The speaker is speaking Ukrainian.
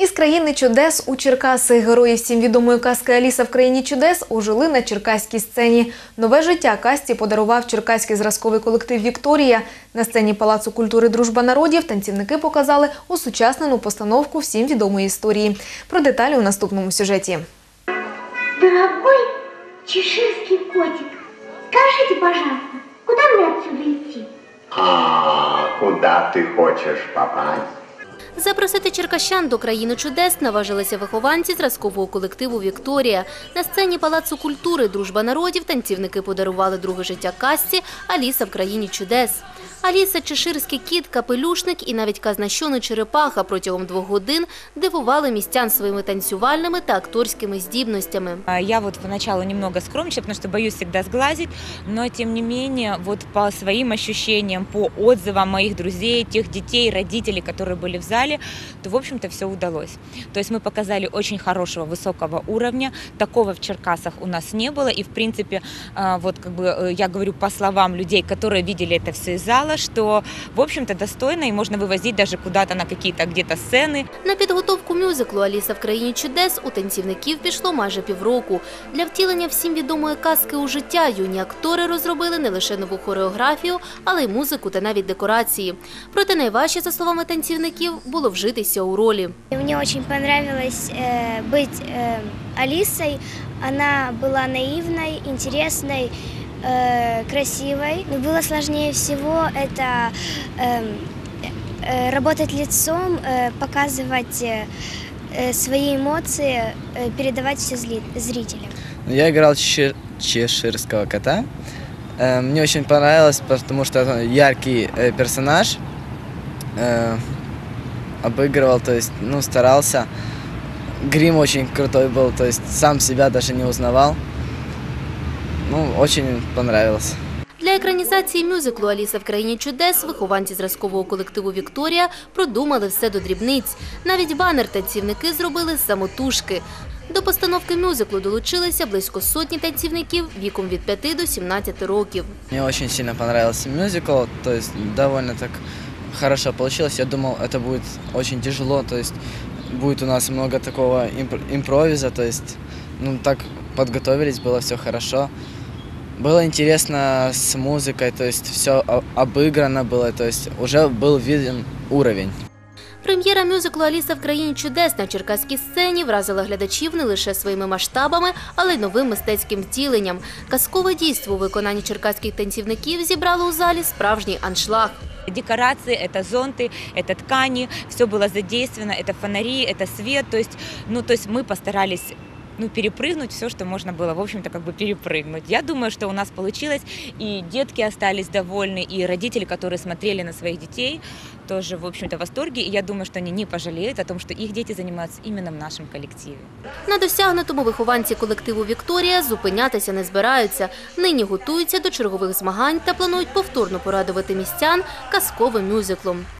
Із країни чудес у Черкаси герої всім відомої казки Аліса в країні чудес ожили на черкаській сцені. Нове життя касті подарував черкаський зразковий колектив Вікторія. На сцені Палацу культури Дружба народів танцівники показали усучаснену постановку всім відомої історії. Про деталі у наступному сюжеті. Дорогой чеширский котик, скажите, пожалуйста, куда мне отсюда идти? А куда ты хочешь попасть? Запросити черкащан до країни чудес наважилися вихованці зразкового колективу Вікторія. На сцені Палацу культури Дружба народів танцівники подарували друге життя касті Аліса в країні чудес. Аліса, чеширський кіт, капелюшник і навіть казнащоний черепаха протягом двох годин дивували містян своїми танцювальними та акторськими здібностями. А Я вот поначалу немного скромничаю, потому что боюсь всегда сглазить, но тем не менее, вот по своим ощущениям, по отзывам моих друзей, тех детей, родителей, которые были в зале, то, в общем-то, все удалось. То есть мы показали очень хорошего, высокого уровня. Такого в Черкасах у нас не было. И, в принципе, а, вот как бы э, я говорю по словам людей, которые видели это все из зала, что, в общем-то, достойно и можно вывозить даже куда-то на какие-то где-то сцены, На підготовку мюзиклу Аліса в країні чудес у танцівників пішло майже півроку. Для втілення всім відомої казки у життя юні актори розробили не лише нову хореографію, але й музику та навіть декорації. Проте найважче, за словами танцівників, було вжитися у ролі. И Мне очень понравилось э, быть э, Алисой. Она была наивной, интересной, Э, красивой. Но было сложнее всего это эм, э, работать лицом, э, показывать э, э, свои эмоции, э, передавать все зрителям. Я играл чешир- чеширского кота. Э, Мне очень понравилось, потому что это яркий э, персонаж. Э, Обыгрывал, то есть, ну, старался. Грим очень крутой был, то есть сам себя даже не узнавал. Ну, очень понравилось. Для екранізації мюзиклу Аліса в країні чудес вихованці зразкового колективу Вікторія продумали все до дрібниць. Навіть банер танцівники зробили самотужки. До постановки мюзиклу долучилися близько сотні танцівників віком від 5 до 17 років. Мне очень сильно понравился мюзикл, то есть довольно так хорошо получилось. Я думал, это будет очень тяжело, то есть у нас много такого импр- импровиза, то есть ну так подготовились, было все хорошо. Было интересно с музыкой, то есть все обыграно было, то есть уже был виден уровень. Прем'єра мюзиклу Аліса в країні чудес на черкаській сцені вразила глядачів не лише своїми масштабами, але й новим мистецьким втіленням. Казкове дійство у виконанні черкаських танцівників зібрало у залі справжній аншлаг. декорации, это зонты, это ткани, все было задействовано, это фонари, это свет, то есть, ну, то есть мы постарались ну, перепрыгнуть все, что можно было, в общем-то, как бы перепрыгнуть. Я думаю, что у нас получилось, и детки остались довольны, и родители, которые смотрели на своих детей, тоже, в общем-то, в восторге, и я думаю, что они не пожалеют о том, что их дети занимаются именно в нашем коллективе. На досягнутому вихованці колективу Вікторія зупинятися не збираються. Нині готуються до чергових змагань та планують повторно порадувати містян казковим мюзиклом.